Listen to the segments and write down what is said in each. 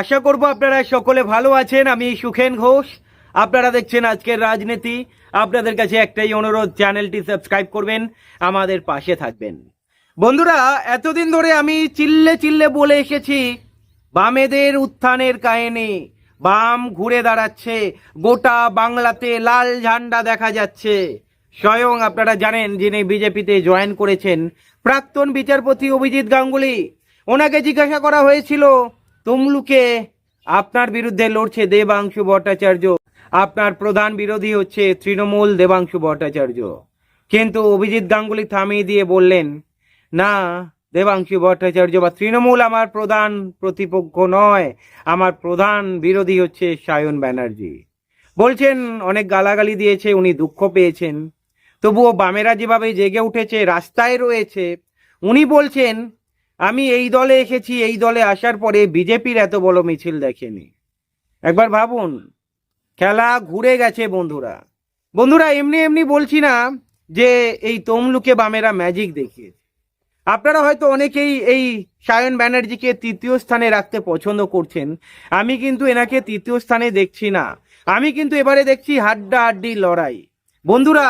আশা করব আপনারা সকলে ভালো আছেন, আমি সুখেন ঘোষ। আপনারা দেখছেন আজকের রাজনীতি। আপনাদের কাছে একটাই অনুরোধ, চ্যানেলটি সাবস্ক্রাইব করবেন, আমাদের পাশে থাকবেন। বন্ধুরা, এতদিন ধরে আমি চিল্লে চিল্লে বলে এসেছি, বামেদের উত্থানের কাহিনী। বাম ঘুরে দাঁড়াচ্ছে, গোটা বাংলাতে লাল ঝান্ডা দেখা যাচ্ছে। স্বয়ং আপনারা জানেন, যিনি বিজেপিতে জয়েন করেছেন, প্রাক্তন বিচারপতি অভিজিৎ গাঙ্গুলি। ওনাকে জিজ্ঞাসা করা হয়েছিল তমলুকে আপনার বিরুদ্ধে লড়ছে দেবাংশু ভট্টাচার্য। আপনার প্রধান বিরোধী হচ্ছে তৃণমূল দেবাংশু ভট্টাচার্য। কিন্তু অভিজিৎ গাঙ্গুলি থামিয়ে দিয়ে বললেন, না, দেবাংশু ভট্টাচার্য বা তৃণমূল আমার প্রধান প্রতিপক্ষ নয়, আমার প্রধান বিরোধী হচ্ছে সায়ন ব্যানার্জি। বলছেন, অনেক গালাগালি দিয়েছে, উনি দুঃখ পেয়েছেন। তবুও বামেরা যেভাবে জেগে উঠেছে, রাস্তায় রয়েছে, উনি বলছেন আমি এই দলে এসেছি, এই দলে আসার পরে বিজেপির এত বড় মিছিল দেখেনি। একবার ভাবুন, খেলা ঘুরে গেছে বন্ধুরা। বন্ধুরা, এমনি এমনি বলছি না যে এই তমলুকে বামেরা ম্যাজিক দেখিয়েছে আপনারা হয়তো অনেকেই এই সায়ন ব্যানার্জিকে তৃতীয় স্থানে রাখতে পছন্দ করছেন। আমি কিন্তু এনাকে তৃতীয় স্থানে দেখছি না। আমি কিন্তু এবারে দেখছি হাড্ডা হাড্ডি লড়াই। বন্ধুরা,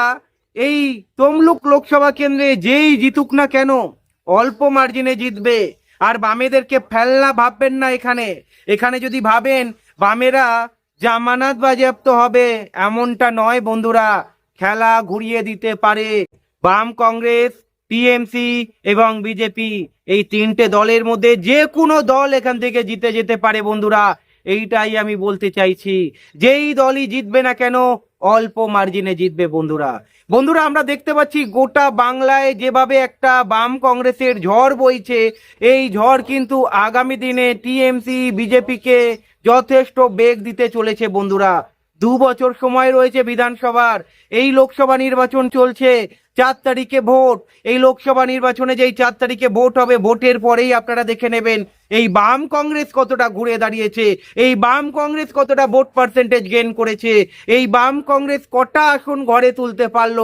এই তমলুক লোকসভা কেন্দ্রে যেই জিতুক না কেন অল্প মার্জিনে জিতবে। আর বামেদেরকে ফেলনা ভাববেন না এখানে। এখানে যদি ভাবেন, বামেরা জামানত বাজেয়াপ্ত হবে, এমনটা নয় বন্ধুরা। খেলা ঘুরিয়ে দিতে পারে। বাম কংগ্রেস, টিএমসি এবং বিজেপি এই তিনটে দলের মধ্যে যে কোনো দল এখান থেকে জিতে যেতে পারে বন্ধুরা। এইটাই আমি বলতে চাইছি। যেই দলই জিতবে না কেন অল্প মার্জিনে জিতবে বন্ধুরা। বন্ধুরা, আমরা দেখতে পাচ্ছি গোটা বাংলায় যেভাবে একটা বাম কংগ্রেসের ঝড় বইছে, এই ঝড় কিন্তু আগামী দিনে টিএমসি, বিজেপিকে যথেষ্ট বেগ দিতে চলেছে বন্ধুরা। দু বছর সময় রয়েছে বিধানসভার, এই লোকসভা নির্বাচন চলছে। চার তারিখে ভোট। এই লোকসভা নির্বাচনে যেই চার তারিখে ভোট হবে, ভোটের পরেই আপনারা দেখে নেবেন, এই বাম কংগ্রেস কতটা ঘুরে দাঁড়িয়েছে, এই বাম কংগ্রেস কতটা ভোট পার্সেন্টেজ গেন করেছে, এই বাম কংগ্রেস কটা আসন ঘরে তুলতে পারল।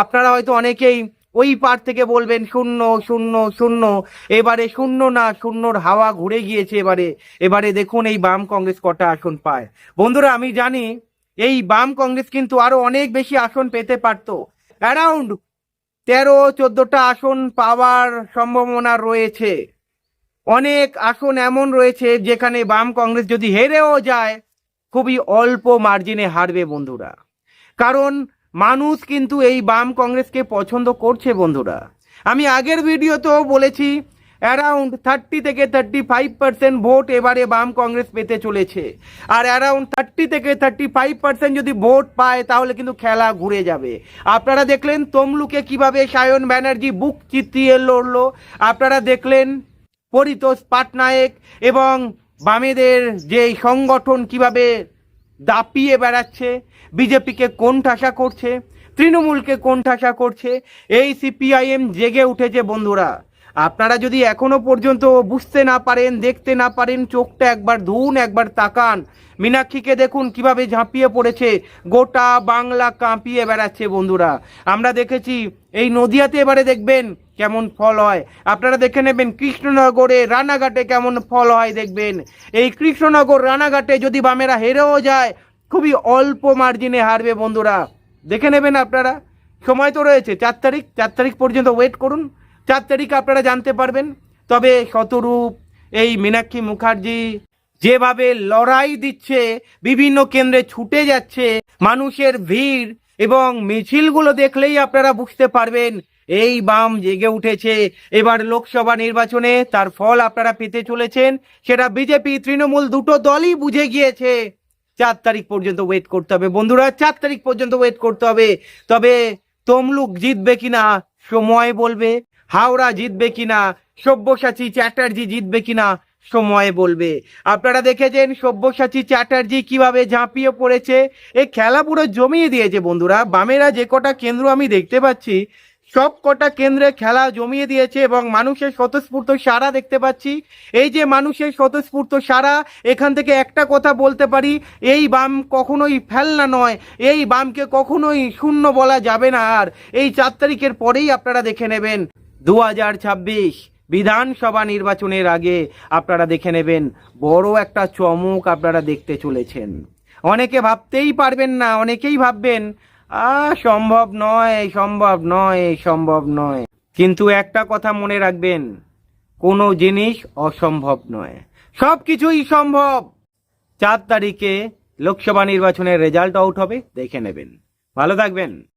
আপনারা হয়তো অনেকেই ওই পার থেকে বলবেন, শূন্য শূন্য শূন্য। এবারে শূন্য না, শূন্যর হাওয়া ঘুরে গিয়েছে এবারে। এবারে দেখুন এই বাম কংগ্রেস কটা আসন পায়। বন্ধুরা, আমি জানি এই বাম কংগ্রেস কিন্তু আরও অনেক বেশি আসন পেতে পারতো। অ্যারাউন্ড তেরো চোদ্দটা আসন পাওয়ার সম্ভাবনা রয়েছে। অনেক আসন এমন রয়েছে যেখানে বাম কংগ্রেস যদি হেরেও যায়, খুবই অল্প মার্জিনে হারবে বন্ধুরা। কারণ মানুষ কিন্তু এই বাম কংগ্রেসকে পছন্দ করছে বন্ধুরা। আমি আগের ভিডিওতেও বলেছি অ্যারাউন্ড থার্টি থেকে থার্টি ফাইভ পার্সেন্ট ভোট এবারে বাম কংগ্রেস পেতে চলেছে। আর অ্যারাউন্ড থার্টি থেকে থার্টি ফাইভ পার্সেন্ট যদি ভোট পায়, তাহলে কিন্তু খেলা ঘুরে যাবে। আপনারা দেখলেন তমলুকে কীভাবে সায়ন ব্যানার্জি বুক চিতিয়ে লড়লো। আপনারা দেখলেন পরিতোষ পাটনায়েক এবং বামেদের যে সংগঠন কীভাবে দাপিয়ে বেড়াচ্ছে, বিজেপিকে কোণঠাসা করছে, তৃণমূলকে কোণঠাসা করছে, এই সিপিআইএম জেগে উঠেছে বন্ধুরা। আপনারা যদি এখনও পর্যন্ত বুঝতে না পারেন, দেখতে না পারেন, চোখটা একবার ধুন, একবার তাকান। মীনাক্ষীকে দেখুন কীভাবে ঝাঁপিয়ে পড়েছে। গোটা বাংলা কাঁপিয়ে বেড়াচ্ছে বন্ধুরা। আমরা দেখেছি, এই নদিয়াতে এবারে দেখবেন কেমন ফল হয়। আপনারা দেখে নেবেন, কৃষ্ণনগরে, রানাঘাটে কেমন ফল হয় দেখবেন। এই কৃষ্ণনগর, রানাঘাটে যদি বামেরা হেরেও যায়, খুবই অল্প মার্জিনে হারবে বন্ধুরা। দেখে নেবেন আপনারা। সময় তো রয়েছে, চার তারিখ চার তারিখ পর্যন্ত ওয়েট করুন। চার তারিখ আপনারা জানতে পারবেন। তবে শতরূপ এই মীনাক্ষী মুখার্জি যেভাবে লড়াই দিচ্ছে, বিভিন্ন কেন্দ্রে ছুটে যাচ্ছে, মানুষের ভিড় এবং মিছিলগুলো দেখলেই আপনারা বুঝতে পারবেন, এই বাম জেগে উঠেছে। এবার লোকসভা নির্বাচনে তার ফল আপনারা পেতে চলেছেন, সেটা বিজেপি, তৃণমূল দুটো দলই বুঝে গিয়েছে। চার তারিখ পর্যন্ত ওয়েট করতে হবে বন্ধুরা, চার তারিখ পর্যন্ত ওয়েট করতে হবে। তবে তমলুক জিতবে কিনা, সময় বলবে। হাওড়া জিতবে কিনা, সব্যসাচী চ্যাটার্জি জিতবে কিনা, সময় বলবে। আপনারা দেখেছেন সব্যসাচী চ্যাটার্জি কীভাবে ঝাঁপিয়ে পড়েছে? এই খেলা পুরো জমিয়ে দিয়েছে বন্ধুরা। বামেরা যে কটা কেন্দ্র আমি দেখতে পাচ্ছি, সব কটা কেন্দ্রে খেলা জমিয়ে দিয়েছে এবং মানুষের স্বতঃস্ফূর্ত সারা দেখতে পাচ্ছি। এই যে মানুষের স্বতঃস্ফূর্ত সারা এখান থেকে একটা কথা বলতে পারি, এই বাম কখনোই ফেলনা নয়, এই বামকে কখনোই শূন্য বলা যাবে না আর। এই চার তারিখের পরেই আপনারা দেখে নেবেন। দু হাজার ছাব্বিশ বিধানসভা নির্বাচনের আগে আপনারা দেখে নেবেন, বড় একটা চমক আপনারা দেখতে চলেছেন। অনেকে ভাবতেই পারবেন না, অনেকেই ভাববেন, আ, সম্ভব নয় সম্ভব নয় সম্ভব নয়। কিন্তু একটা কথা মনে রাখবেন, কোনো জিনিস অসম্ভব নয়। সব কিছুই সম্ভব। চার তারিখে লোকসভা নির্বাচনের রেজাল্ট আউট হবে, দেখে নেবেন। ভালো থাকবেন।